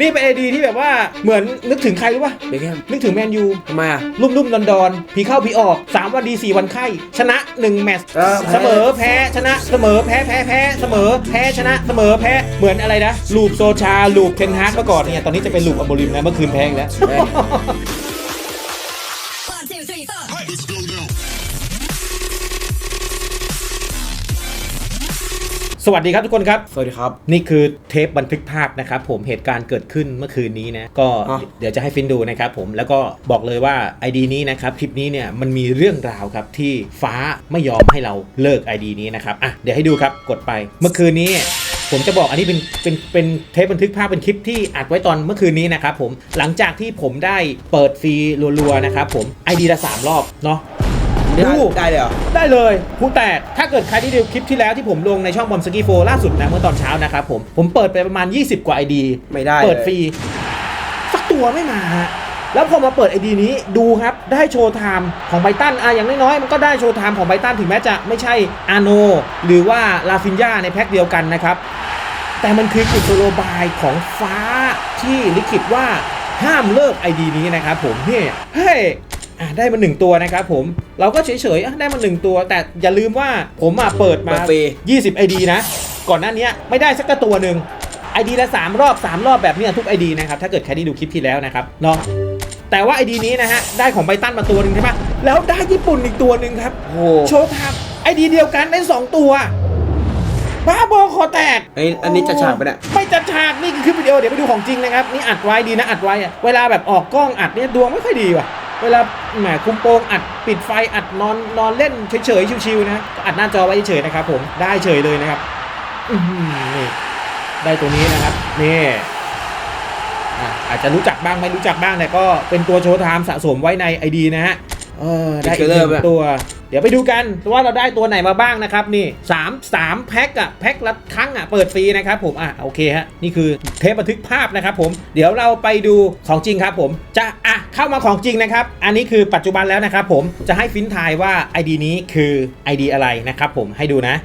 นี่เป็นไอดีที่แบบว่าเหมือนนึกถึงใครรู้ป่ะเบคแฮมนึกถึงแมนยูทำไมอะรุ่มรุ่มดอนดอนๆผีเข้าผีออก 3 วันดี 4 วันไข้ ชนะ 1 แมตช์เออแพ้ เสมอแพ้ชนะเสมอแพ้แพ้แพ้เสมอแพ้ชนะเสมอแพ้เหมือนอะไรนะลูปโซชาลูปเทนฮากเมื่อก่อนเนี่ยตอนนี้จะเป็นลูปอโมริมแล้วเมื่อคืนแพ้อีกแล้วแพ้ One, สวัสดีครับทุกคนครับ สวัสดีครับ นี่คือเทปบันทึกภาพนะครับผมเหตุการณ์เกิดขึ้นเมื่อคืนนี้นะก็อะ เดี๋ยวจะให้ฟินดูนะครับผมแล้วก็บอกเลยว่า ID นี้นะครับคลิปนี้เนี่ยมันมีเรื่องราวครับที่ฟ้าไม่ยอมให้เราเลิก ID นี้นะครับอะเดี๋ยวให้ดูครับกดไปเมื่อคืนนี้ ผมจะบอกอันนี้เป็นเป็นเป็นเทปบันทึกภาพเป็นคลิปที่อัดไว้ตอนเมื่อคืนนี้นะครับผมหลังจากที่ผมได้เปิดฟรีรัวๆนะครับผม ID ละสามรอบเนาะ ได้ดูได้เลยเหรอ ได้เลยผู้แตก ถ้าเกิดใครที่ดูคลิปที่แล้วที่ผมลงในช่องบอมสกี้โฟล่าสุดนะเมื่อตอนเช้านะครับผม ผมเปิดไปประมาณ 20 กว่า ID ไม่ได้ เปิดเลยฟรี สักตัวไม่มาฮะ แล้วพอมาเปิด ID นี้ดูครับ ได้โชว์ไทม์ของไบตันอะอย่างน้อยๆ มันก็ได้โชว์ไทม์ของไบตันถึงแม้จะไม่ใช่อาโน หรือว่าลาฟินยาในแพ็คเดียวกันนะครับ แต่มันคือกุศโลบายของฟ้าที่ลิขิตว่าห้ามเลิก ID นี้นะครับผมเนี่ยเฮ้ย อะได้มาหนึ่งตัวนะครับผมเราก็เฉยๆอะได้มาหนึ่งตัว แต่อย่าลืมว่าผมอะเปิดมา เปิดฟรี 20 ID นะ ก่อนหน้านี้ไม่ได้สักตัวหนึ่ง ID ละ 3 รอบ 3 รอบแบบเนี้ยทุก ID นะครับถ้าเกิดใครได้ดูคลิปที่แล้วนะครับเนาะแต่ว่า ID นี้นะฮะได้ของไบตันมาตัวหนึ่งใช่ปะแล้วได้ญี่ปุ่นอีกตัวหนึ่งครับ โอ้โหโชว์ทับ ID เดียวกันได้2ตัวบ้าบอคอแตกไอยอันนี้จะฉากไปะเนี่ย ไม่จัดฉากนี่คือคลิปวิดีโอเดี๋ยวไปดูของจริงนะครับนี่อัดไว้ดีนะอัดไว้อะเวลาแบบออกกล้องอัดเนี่ยดวงไม่ค่อยดีว่ะ เวลา แหมคุมโปงอัดปิดไฟอัดนอนนอนเล่นเฉยๆชิวๆนะอัดหน้าจอไว้เฉยๆนะครับ ผมได้เฉยเลยนะครับนี่ได้ตัวนี้นะครับนี่อาจจะรู้จักบ้างไม่รู้จักบ้างแต่ก็เป็นตัวโชว์ไทม์สะสมไว้ในไอดีนะฮะ เออได้อีกหนึ่งตัว เดี๋ยวไปดูกันว่าเราได้ตัวไหนมาบ้างนะครับนี่3 3แพ็คอะแพ็คละครั้งอะเปิดฟรีนะครับผมอะโอเคฮะนี่คือเทปบันทึกภาพนะครับผมเดี๋ยวเราไปดูของจริงครับผมจะอะเข้ามาของจริงนะครับ อันนี้คือปัจจุบันแล้วนะครับผมจะให้ฟินทายว่า ID นี้คือ ID อะไรนะครับผมให้ดูนะ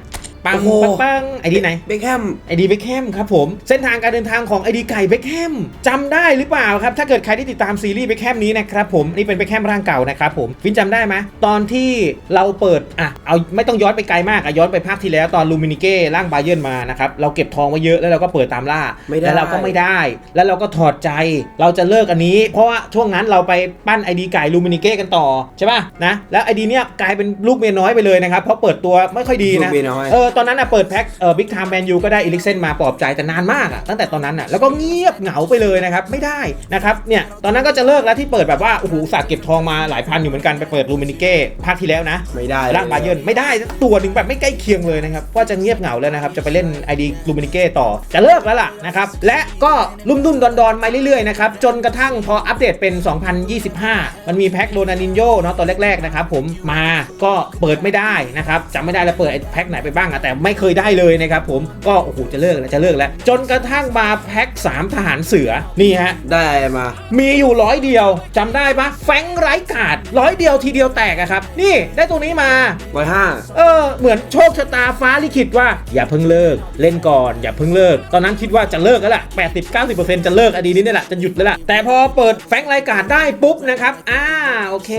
ปังโอ้โห ปังปังไอดีไหน เบคแฮม ไอดีเบคแฮมครับผม เส้นทางการเดินทางของไอดีไก่เบคแฮมจำได้หรือเปล่าครับ ถ้าเกิดใครที่ติดตามซีรีส์เบคแฮมนี้นะครับผมนี่เป็นเบคแฮมร่างเก่านะครับผมฟินจำได้ไหมตอนที่เราเปิดอะเอาไม่ต้องย้อนไปไกลมากอะย้อนไปภาคที่แล้วตอนลูมินิเก้ร่างบาเยิร์นมานะครับเราเก็บทองไว้เยอะแล้วเราก็เปิดตามล่าไม่ได้ แล้วเราก็ไม่ได้ แล้วเราก็ถอดใจเราจะเลิกอันนี้ เพราะว่าช่วงนั้นเราไปปั้นไอดีไก่ลูมินิเก้กันต่อใช่ป่ะนะแล้วไอดีเนี้ยกลายเป็นลูกเมียน้อยไปเลยนะครับเพราะเปิดตัวไม่ค่อยดีลูนะกเมียน้อย เออตอนนั้นอะเปิดแพ็คเออบิ๊กไทม์แมนยูก็ได้อีลิกเซนมาปลอบใจแต่นานมากอะตั้งแต่ตอนนั้นอะแล้วก็เงียบเหงาไปเลยนะครับไม่ได้นะครับเนี่ยตอนนั้นก็จะเลิกแล้วที่เปิดแบบว่าโอ้โหสากเก็บทองมาหลายพันอยู่เหมือนกันไปเปิดลูมินิเก้ภาคที่แล้วนะไม่ได้ร่างบาเยิร์นไม่ได้ตัวหนึ่งแบบไม่ใกล้เคียงเลยนะครับว่าจะเงียบเหงาแล้วนะครับจะไปเล่นไอดีลูมินิเก้ต่อจะเลิกแล้วล่ะนะครับและก็ลุ่มดุมดอนดอนๆมาเรื่อยๆนะครับจนกระทั่งพออัปเดตเป็น 2025 มันมีแพ็คโรนานินโยเนาะตอนแรกๆนะครับผมมาก็เปิดไม่ได้นะครับจำไม่ได้แล้วเปิดไอ้แพ็คไหนไปบ้างอะแต่ไม่เคยได้เลยนะครับผมก็โอ้โหจะเลิกแล้วจะเลิกแล้ว จนกระทั่งมาแพ็ค3ทหารเสือนี่ฮะได้อะไรมา มีอยู่ร้อยเดียวจำได้ปะแฟงไร้กาดร้อยเดียวทีเดียวแตกอะครับ นี่ได้ตัวนี้มาร้อยห้าเออเหมือนโชคชะตาฟ้าลิขิตว่า อย่าเพิ่งเลิกเล่นก่อน อย่าเพิ่งเลิก ตอนนั้นคิดว่าจะเลิกแล้วล่ะ80-90%จะเลิกอดีนี้นี่แหละจะหยุดแล้วล่ะแต่พอเปิดแฟงรายการได้ปุ๊บนะครับอ่าโอเค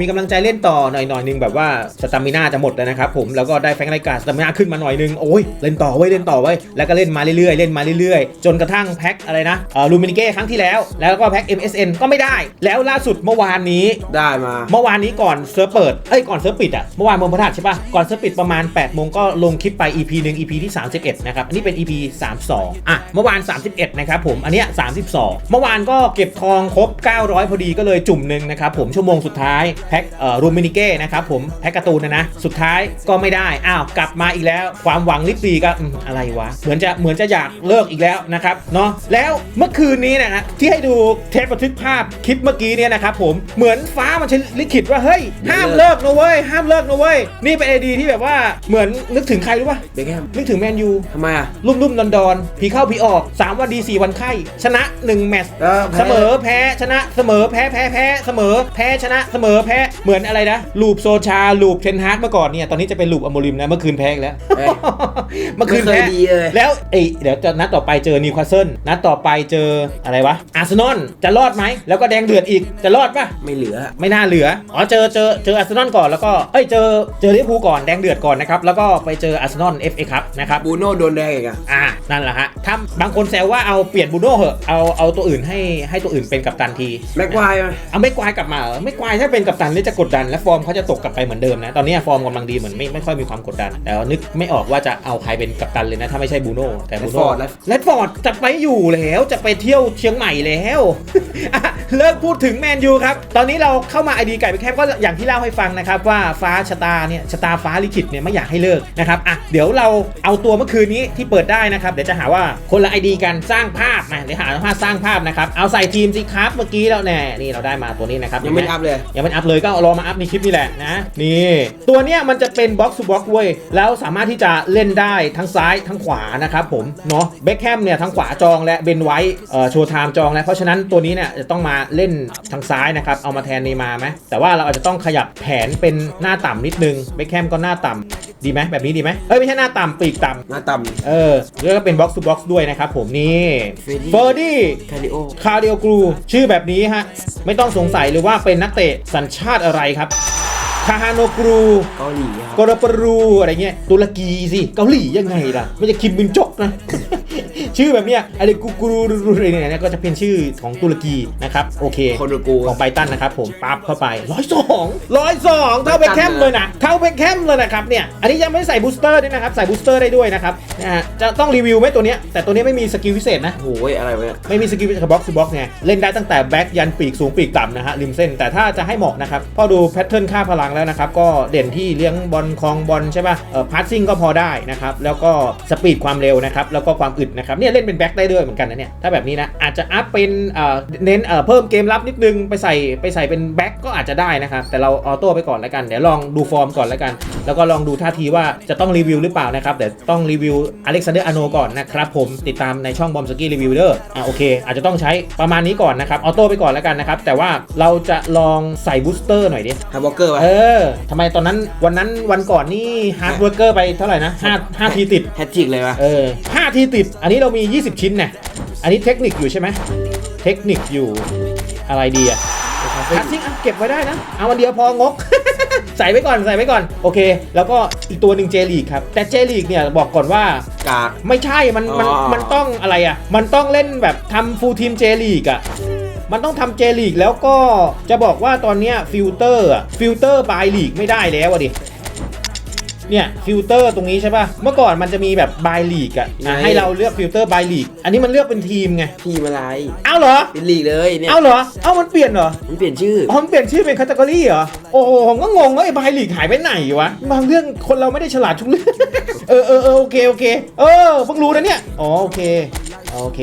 มีกำลังใจเล่นต่อหน่อยหน่อยๆนึงแบบว่าสตามิน่าจะหมดแล้วนะครับผมแล้วก็ได้แฟงรายการสตามิน่าขึ้นมาหน่อยนึงโอ้ยเล่นต่อไว้ยเล่นต่อไว้ยแล้วก็เล่นมาเรื่อยๆเล่นมาเรื่อยๆ จนกระทั่งแพ็คอะไรนะเอ่อลูมินิเก้ครั้งที่แล้ว แล้วก็แพ็ค MSN ก็ไม่ได้ แล้วล่าสุดเมื่อวานนี้ ได้มา เมื่อวานนี้ก่อนเซิร์ฟเปิด เอ้ยก่อนเซิร์ฟปิดอะเมื่อวานเมืองพระธาตุใช่ปะก่อนเซิร์ฟปิดประมาณ8โมงก็ลงคลิปไป EP หนึ่ง EP ที่ 31 นะครับ อันนี้เป็น EP 32 อะ เมื่อวาน 31 นะครับผม อันเนี้ย32 เมื่อวานก็เก็บทองครบ 900 พอดีก็เลยจุ่มหนึ่งนะครับผม ชั่วโมงสุดท้ายแพ็คเอ่อรูมินิเก้นะครับผม แพ็คการ์ตูนนะนะ สุดท้ายก็ไม่ได้ อ้าว กลับมาอีกแล้วความหวังลิบปีก็อืมอะไรวะ เหมือนจะเหมือนจะอยากเลิกอีกแล้วนะครับเนาะแล้วเมื่อคืนนี้นะฮะที่ให้ดูเทปบันทึกภาพคลิปเมื่อกี้เนี่ยนะครับผมเหมือนฟ้ามันใช้ลิขิตว่าเฮ้ยห้ามเลิกนะเว้ยห้ามเลิกนะเว้ยนี่เป็นไอดีที่แบบว่าเหมือนนึกถึงใครรู้ป่ะเบคแฮมนึกถึงแมนยูทำไมอะรุ่มรุ่มดอนดอนๆผีเข้าผีออก 3 วันดี 4 วันไข้ชนะ 1 แมตช์เออแพ้เสมอแพ้ชนะเสมอแพ้แพ้แพ้เสมอแพ้ชนะเสมอแพ้เหมือนอะไรนะลูปโซชาลูปเทนฮากเมื่อก่อนเนี่ยตอนนี้จะเป็นลูปอโมริมนะเมื่อคืนแพ้อีกแล้วเอ้ย เมื่อคืนไม่เคยแพ้ดีเลย แล้วเอ้ยเดี๋ยวจะนัดต่อไปเจอนิวคาสเซิลนัดต่อไปเจออะไรวะอาร์เซนอลจะรอดไหมแล้วก็แดงเดือดอีกจะรอดปะ ไม่เหลือ ไม่น่าเหลือ อ๋อ เจอ เจอ เจออาร์เซนอลก่อน แล้วก็ เอ้ย เจอ เจอลิเวอร์พูลก่อน แดงเดือดก่อนนะครับ แล้วก็ไปเจออาร์เซนอล FA ครับนะครับ บูโน่โดนแดงอีกอะอ่า นั่นแหละฮะถ้าบางคนแซวว่าเอาเปลี่ยนบูโน่เหอะ เอา เอาตัวอื่นให้ ให้ตัวอื่นเป็นกัปตันที แม็กควายไหมเอาไม่กวายกลับมาเหรอไม่กวายถ้าเป็นกัปตันนี่จะกดดัน และฟอร์มเขาจะตกกลับไปเหมือนเดิมนะ ตอนนี้ฟอร์มกำลังดีเหมือนไม่ไม่ค่อยมีความกดดัน แต่ว่านึกไม่ออกว่าจะเอาใครเป็นกัปตันเลยนะ ถ้าไม่ใช่บูโน่แต่บูโน่เลดฟอร์ดจะไปอยู่แล้วจะไปเที่ยวเชียงใหม่แล้วอะเลิกพูดถึงแมนยูครับ ตอนนี้เราเข้ามาไอดีไก่ไปแคปก็อย่างที่เล่าให้ฟังนะครับ ว่าฟ้าชะตาเนี่ยชะตาฟ้าลิขิตเนี่ยไม่อยากให้เลิกนะครับอะเดี๋ยวเราเอาตัวเมื่อคืนนี้ที่เปิดได้นะครับเดี๋ยวจะหาว่าคนละไอดีกันสร้างภาพนะเดี๋ยวหาภาพสร้างภาพนะครับเอาใส่ทีมสิครับเมื่อกี้แล้วแน่นี่เราได้มาตัวนี้นะครับยังไม่เห็นหอัพเลย ยังไม่อัพเลยก็รอมาอัพในคลิปนี่แหละนะนี่ตัวเนี้ยมันจะเป็นบ็อกซ์ทูบ็อกซ์เว้ยแล้วสามารถที่จะเล่นได้ทั้งซ้ายทั้งขวานะครับผมเนาะเบคแฮมเนี่ยทั้งขวาจองและเบนไว้เอ่อโชว์ไทม์จองแล้วเพราะฉะนั้นตัวนี้เนี่ยจะต้องมาเล่นทางซ้ายนะครับเอามาแทนเนย์มาร์ไหมแต่ว่าเราอาจจะต้องขยับแผนเป็นหน้าต่ำนิดนึงเบคแฮมก็หน้าต่ำดีไหมแบบนี้ดีไหมเอ้ยไม่ใช่หน้าต่ำปีกต่ำหน้าต่เออแล้วก็เป็นบ็อกซ์ทูบ็อกซ์ด้วยนะครับผมนี่ Freddy เฟอร์ดี้ำคาริโอคาร์เดียกรูชื่อแบบนี้ฮะไม่ต้องสงสัยเลยว่าเป็นนักเตะสัญชาติอะไรครับ คาฮานโนกรูเกาหลีครับโกรปรูอะไรเงี้ยตุรกีสิเกาหลียังไงล่ะไม่ใช่คิมมินจกนะชื่อแบบเนี้ยอะไรกูกรูอะไรเนี่ยก็จะเป็นชื่อของตุรกีนะครับโอเคโคโนกูของไบตันนะครับผมปั๊บเข้าไปร้อยสองร้อยสองเท่าเบคแคมเลยนะเท่าเบคแคมเลยนะครับเนี่ยอันนี้ยังไม่ใส่บูสเตอร์ด้วยนะครับใส่บูสเตอร์ได้ด้วยนะครับนะฮะจะต้องรีวิวไหมตัวเนี้ยแต่ตัวนี้ไม่มีสกิลพิเศษนะโอ้ยอะไรวะเนี่ยไม่มีสกิลบ็อกซ์บ็อกซ์ไงเล่นได้ตั้งแต่แบ็กยันปีกสูงปีกต่ำนะฮะริมเส้นแต่ถ้าจะให้เหมาะนะครับพอดูแพทเทิร์นค่าพลังแล้วนะครับก็เด่นที่เลี้ยงบอลคลองบอลใช่ป่ะเอ่อพาสซิ่งก็พอได้นะครับแล้วก็สปีดความเร็วนะครับแล้วก็ความอึดนะครับเนี่ยเล่นเป็นแบ็กได้ด้วยเหมือนกันนะเนี่ยถ้าแบบนี้นะอาจจะอัพเป็นเอ่อเน้นเอ่อเพิ่มเกมรับนิดนึงไปใส่ไปใส่เป็นแบ็กก็อาจจะได้นะครับแต่เราออโต้ไปก่อนแล้วกันเดี๋ยวลองดูฟอร์มก่อนแล้วกัน แล้วก็ลองดูท่าทีว่าจะต้องรีวิวหรือเปล่านะครับเดี๋ยวต้องรีวิวอเล็กซานเดอร์อาโนก่อนนะครับผมติดตามในช่องบอมสกี้รีวิวเดอร์อะโอเค อาจจะต้องใช้ประมาณนี้ก่อนนะครับออโต้ไปก่อนแล้วกันนะครับแต่ว่าเราจะลองใส่บูสเตอร์หน่อยดิฮาร์บล็อกเกอร์วะเออทำไมตอนนั้นวันนั้นวันก่อนนี่ฮาร์ดเวิร์กเกอร์ไปเท่าไหร่นะห้าห้าทีติดแฮตทริกเลยวะเออห้าทีติดอันนี้เรามี 20 ชิ้นเนี่ยอันนี้เทคนิคอยู่ใช่ไหมเทคนิคอยู่อะไรดีอะคัดซิ่งอะเก็บไว้ได้นะ เอาวันเดียวพองก ใส่ไว้ก่อนใส่ไว้ก่อน โอเค แล้วก็อีกตัวหนึ่งเจลีกครับ แต่เจลีกเนี่ยบอกก่อนว่ากากไม่ใช่มันมันอ๋อมันต้องอะไรอะ มันต้องเล่นแบบทำฟูลทีมเจลีกอะมันต้องทำเจลีกแล้วก็จะบอกว่าตอนเนี้ยฟิลเตอร์อะฟิลเตอร์บายลีกไม่ได้แล้วอะดิ เนี่ยฟิลเตอร์ตรงนี้ใช่ป่ะ เมื่อก่อนมันจะมีแบบบายลีกอะอะให้เราเลือกฟิลเตอร์บายลีกอันนี้มันเลือกเป็นทีมไงทีมอะไรเอ้าเหรอเป็นลีกเลยเนี่ยเอ้าเหรอเอ้ามันเปลี่ยนเหรอมันเปลี่ยนชื่ออ๋อมันเปลี่ยนชื่อเป็นคัตกรีเหรอโอ้โหผมก็งงว่าไอ้บายลีกหายไปไหนวะบางเรื่องคนเราไม่ได้ฉลาดทุกเรื่องเออเออเออโอเคโอเคเออเพิ่งรู้นะเนี่ยอ๋อโอเคโอเค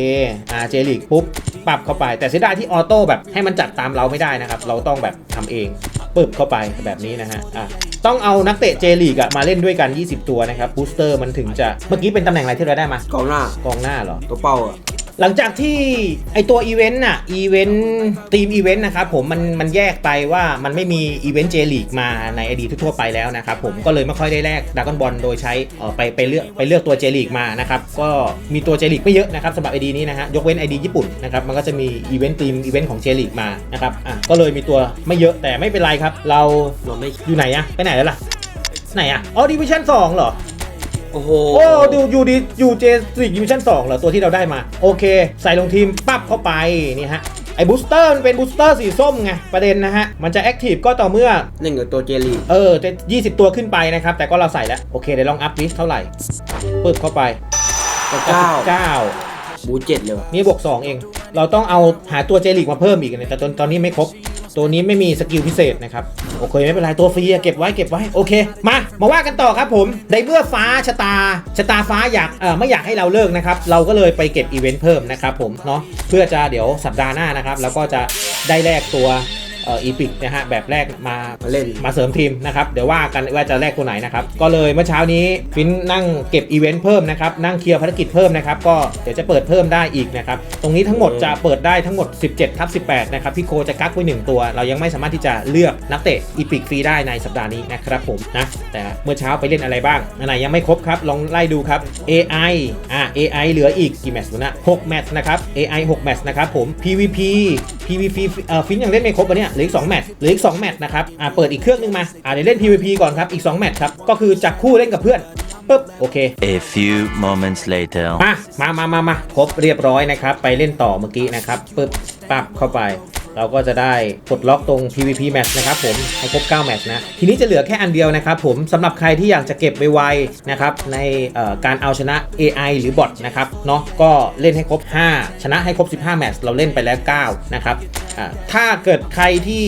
อ่าเจลีกปุ๊บปรับเข้าไป แต่เสียดายที่ออโต้แบบให้มันจัดตามเราไม่ได้นะครับ เราต้องแบบทำเองปึ๊บเข้าไปแบบนี้นะฮะอะ ต้องเอานักเตะเจลีกอะมาเล่นด้วยกัน 20 ตัวนะครับบูสเตอร์มันถึงจะเมื่อกี้เป็นตำแหน่งอะไรที่เราได้มากองหน้ากองหน้าเหรอ ตัวเป้าอะ หลังจากที่ไอตัวอีเวนต์น่ะอีเวนต์ทีมอีเวนต์นะครับผมมันมันแยกไปว่ามันไม่มีอีเวนต์เจลีกมาในอดีตทั่วไปแล้วนะครับผมก็เลยไม่ค่อยได้แลกดากอนบอลโดยใช้เออไปไปเลือกไปเลือกตัวเจลีกมานะครับก็มีตัวเจลีกไม่เยอะนะครับสำหรับไอดีนี้นะฮะยกเว้นไอดีญี่ปุ่นนะครับมันก็จะมีอีเวนต์ทีมอีเวนต์ของเจลีกมานะครับอะก็เลยมีตัวไม่เยอะแต่ไม่เป็นไรครับ เราเราไม่อยู่ไหนอะไปไหนแล้วล่ะไหนอะอ๋อดิวิชั่นสองเหรอ โอ้โหโอ้ดูอยู่ดีอยู่เจสิกดิวิชั่น2เหรอตัวที่เราได้มา โอเค ใส่ลงทีมปั๊บเข้าไปนี่ฮะไอ้บูสเตอร์มันเป็นบูสเตอร์สีส้มไงประเด็นนะฮะ มันจะแอคทีฟก็ต่อเมื่อเล่นกับตัวเจลีกเออจะ20 ตัวขึ้นไปนะครับ แต่ก็เราใส่แล้ว โอเคเดี๋ยวลองอัพดิเท่าไหร่ปึ๊บเข้าไปเก้า9บูเจ็ดเลยวะนี่บวก 2 เอง เราต้องเอาหาตัวเจลิกมาเพิ่มอีกนะแต่ตอนตอนนี้ไม่ครบ ตัวนี้ไม่มีสกิลพิเศษนะครับ โอเค ไม่เป็นไร ตัวฟรีอะเก็บไว้เก็บไว้ โอเค มา มาว่ากันต่อครับผม ในเมื่อฟ้าชะตา ชะตาฟ้าอยากเออไม่อยากให้เราเลิกนะครับ เราก็เลยไปเก็บอีเวนต์เพิ่มนะครับผม เนาะเพื่อจะเดี๋ยวสัปดาห์หน้านะครับ แล้วก็จะได้แลกตัว เอ่ออีพิกนะฮะแบบแรกมามาเล่น มาเสริมทีมนะครับเดี๋ยวว่ากันว่าจะแลกตัวไหนนะครับก็เลยเมื่อเช้านี้ฟินนั่งเก็บอีเวนต์เพิ่มนะครับนั่งเคลียร์ภารกิจเพิ่มนะครับก็เดี๋ยวจะเปิดเพิ่มได้อีกนะครับตรงนี้ทั้งหมดจะเปิดได้ทั้งหมด 17ทับ18นะครับพี่โคจะกักไว้หนึ่งตัว เรายังไม่สามารถที่จะเลือกนักเตะอีพิกฟรีได้ในสัปดาห์นี้นะครับผมนะแต่เมื่อเช้าไปเล่นอะไรบ้างอันไหนยังไม่ครบครับลองไล่ดูครับ AI อ่า AI เหลืออีกกี่แมตช์วะนะ6แมตช์นะครับ AI 6แมตช์นะครับผม PVP PVP เอ่อฟินยังเล่นไม่ครบวะเนี่ยเหลืออีก2แมตช์เหลืออีก2แมตช์นะครับอ่าเปิดอีกเครื่องนึงมาอ่าเดี๋ยวเล่น PVP ก่อนครับอีก2แมตช์ครับก็คือจับคู่เล่นกับเพื่อนปึ๊บโอเค A few moments later. มามามามามาครบเรียบร้อยนะครับ ไปเล่นต่อเมื่อกี้นะครับปึ๊บปั๊บเข้าไป เราก็จะได้ปลดล็อกตรง PVP match นะครับผมให้ครบ 9 match นะ ทีนี้จะเหลือแค่อันเดียวนะครับผมสำหรับใครที่อยากจะเก็บไวๆนะครับในการเอาชนะ AI หรือบอทนะครับเนาะก็เล่นให้ครบ 5 ชนะให้ครบ 15 match เราเล่นไปแล้ว 9 นะครับถ้าเกิดใครที่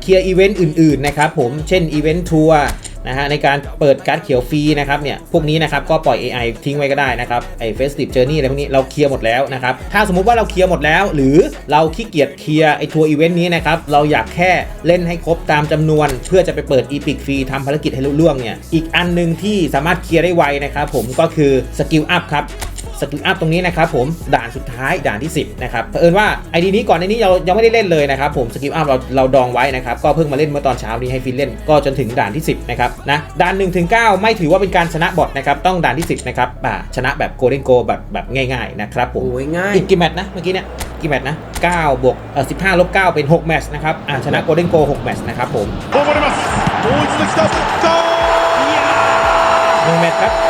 เคลียร์อีเวนต์อื่นๆนะครับผมเช่นอีเวนต์ทัวร์ นะฮะในการเปิดการ์ดเขียวฟรีนะครับเนี่ยพวกนี้นะครับก็ปล่อย AI ทิ้งไว้ก็ได้นะครับไอ้ Festive Journey อะไรพวกนี้เราเคลียร์หมดแล้วนะครับถ้าสมมุติว่าเราเคลียร์หมดแล้ว หรือเราขี้เกียจเคลียร์ไอ้ทัวร์อีเวนต์นี้นะครับเราอยากแค่เล่นให้ครบตามจำนวน เพื่อจะไปเปิดอีพิกฟรีทำภารกิจให้ลุล่วงเนี่ยอีกอันหนึ่งที่สามารถเคลียร์ได้ไวนะครับผมก็คือสกิลอัพครับ สกิลอัพตรงนี้นะครับผมด่านสุดท้ายด่านที่ 10 นะครับเผอิญว่าไอดีนี้ก่อนในนี้เรายังไม่ได้เล่นเลยนะครับผมสกิลอัพเราเราดองไว้นะครับก็เพิ่งมาเล่นเมื่อตอนเช้านี้ให้ฟินเล่นก็จนถึงด่านที่ 10 นะครับนะด่าน1นถึงเไม่ถือว่าเป็นการชนะบอทนะครับต้องด่านที่ 10 นะครับอ่าชนะแบบโกลเด้นโกแบบแบบง่ายๆนะครับผมโอ้ยง่ายอีกกี่แมตช์นะเมื่อกี้เนี่ยกี่แมตช์นะ9บวกเอ่อ15ลบ9เป็น6แมตช์นะครับอ่าชนะโกลเด้นโก6แมตช์นะครับผมหนึ่งแมตช์ครับ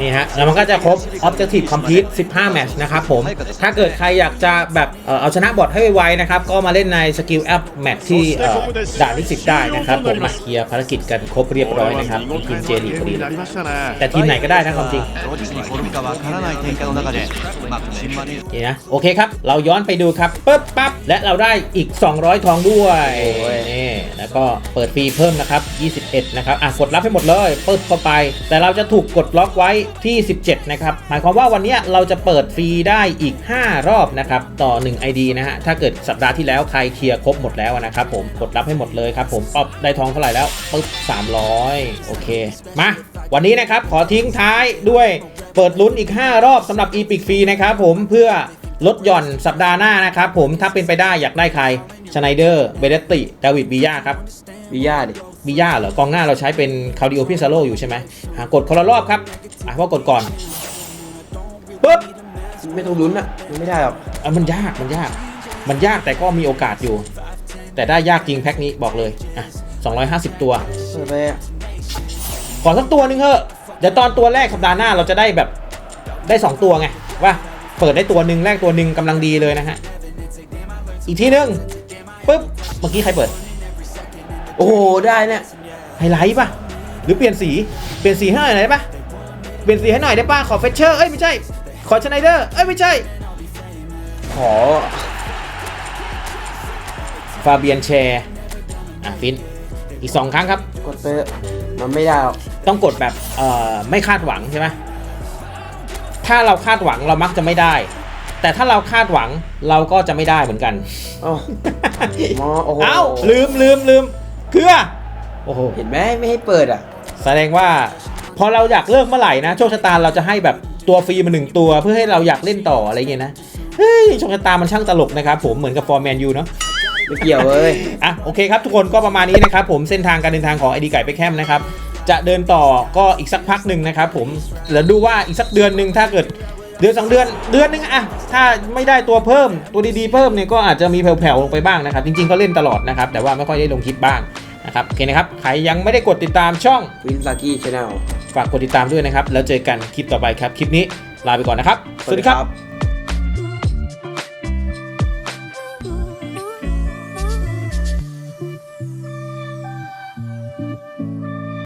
นี่ฮะ แล้วมันก็จะครบ Objective Complete 15 แมตช์นะครับผม ถ้าเกิดใครอยากจะแบบเอาชนะบอทให้ไวๆนะครับ ก็มาเล่นในสกิลแอปแมตชที่ด่านที่ 10 ได้นะครับผมมาเคลียร์ภารกิจกันครบเรียบร้อยนะครับทีมเจลีพอดีแต่ทีมไหนก็ได้นะความจริงนี่นะ โอเคครับ เราย้อนไปดูครับปึ๊บปั๊บ และเราได้อีก 200 ทองด้วยนี่แล้วก็เปิดฟรีเพิ่มนะครับ 21 นะครับ อะ กดรับให้หมดเลยปึ๊บเข้าไป แต่เราจะถูกกดล็อกไว้ที่ 17 นะครับ หมายความว่าวันนี้เราจะเปิดฟรีได้อีก 5 รอบนะครับ ต่อ 1 ID นะฮะ ถ้าเกิดสัปดาห์ที่แล้วใครเคลียร์ครบหมดแล้วนะครับผม กดรับให้หมดเลยครับผมป๊อบได้ทองเท่าไหร่แล้วปึ๊บ300 โอเค มา วันนี้นะครับ ขอทิ้งท้ายด้วยเปิดลุ้นอีก 5 รอบสำหรับ Epic ฟรีนะครับผมเพื่อลดหย่อนสัปดาห์หน้านะครับผมถ้าเป็นไปได้อยากได้ใครชไนเดอร์เบเดตติดาวิดบียาครับ วิยาดิบียาเหรอกองหน้าเราใช้เป็นคาร์ดิโอพิซาโลอยู่ใช่ไหมหากดคนละรอบครับอะว่ากดก่อนปุ๊บไม่ต้องลุ้นอะมันไม่ได้หรอกอะมันยากมันยาก มันยากแต่ก็มีโอกาสอยู่ แต่ได้ยากจริงแพ็คนี้บอกเลยอะ250 ตัว เปิดไปอะขอสักตัวหนึ่งเถอะเดี๋ยวตอนตัวแรกสัปดาห์หน้าเราจะได้แบบได้ 2 ตัวไงว่าเปิดได้ตัวหนึ่งแรกตัวหนึ่งกำลังดีเลยนะฮะอีกทีหนึงปุ๊บเมื่อกี้ใครเปิด โอ้โหได้เนี่ยไฮไลท์ป่ะ หรือเปลี่ยนสี เปลี่ยนสีให้หน่อยได้ป่ะ เปลี่ยนสีให้หน่อยได้ป่ะ ขอเฟชเชอร์ เอ้ยไม่ใช่ ขอชไนเดอร์ เอ้ยไม่ใช่ ขอ ฟาเบียนแชร์อะฟิน อีก2ครั้งครับ กดไปเถอะมันไม่ได้หรอกต้องกดแบบเอ่อไม่คาดหวังใช่ไหมถ้าเราคาดหวังเรามักจะไม่ได้ แต่ถ้าเราคาดหวังเราก็จะไม่ได้เหมือนกัน อ๋อมอโอ้โห เอ้าลืมลืมลืม เกลือโอ้โหเห็นไหมไม่ให้เปิดอะ แสดงว่า พอเราอยากเลิกเมื่อไหร่นะโชคชะตาเราจะให้แบบตัวฟรีมาหนึ่งตัวเพื่อให้เราอยากเล่นต่ออะไรเงี้ยนะเฮ้ยโชคชะตามันช่างตลกนะครับผมเหมือนกับฟอร์แมนยูเนาะไม่เกี่ยวเลยอะโอเคครับทุกคนก็ประมาณนี้นะครับผมเส้นทางการเดินทางของไอดีไก่ไปแคมนะครับจะเดินต่อก็อีกสักพักหนึ่งนะครับผมแล้วดูว่าอีกสักเดือนหนึ่งถ้าเกิดเดือนสองเดือนเดือนหนึงอะถ้าไม่ได้ตัวเพิ่มตัวดีๆเพิ่มเนี่ยก็อาจจะมีแผ่วๆลงไปบ้างนะครับ จริงๆก็เล่นตลอดนะครับ แต่ว่าไม่ค่อยได้ลงคลิปบ้าง นะครับโอเคนะครับใครยังไม่ได้กดติดตามช่องวินซากี้ชาแนลฝากกดติดตามด้วยนะครับ แล้วเจอกันคลิปต่อไปครับ คลิปนี้ลาไปก่อนนะครับ สวัสดีครับ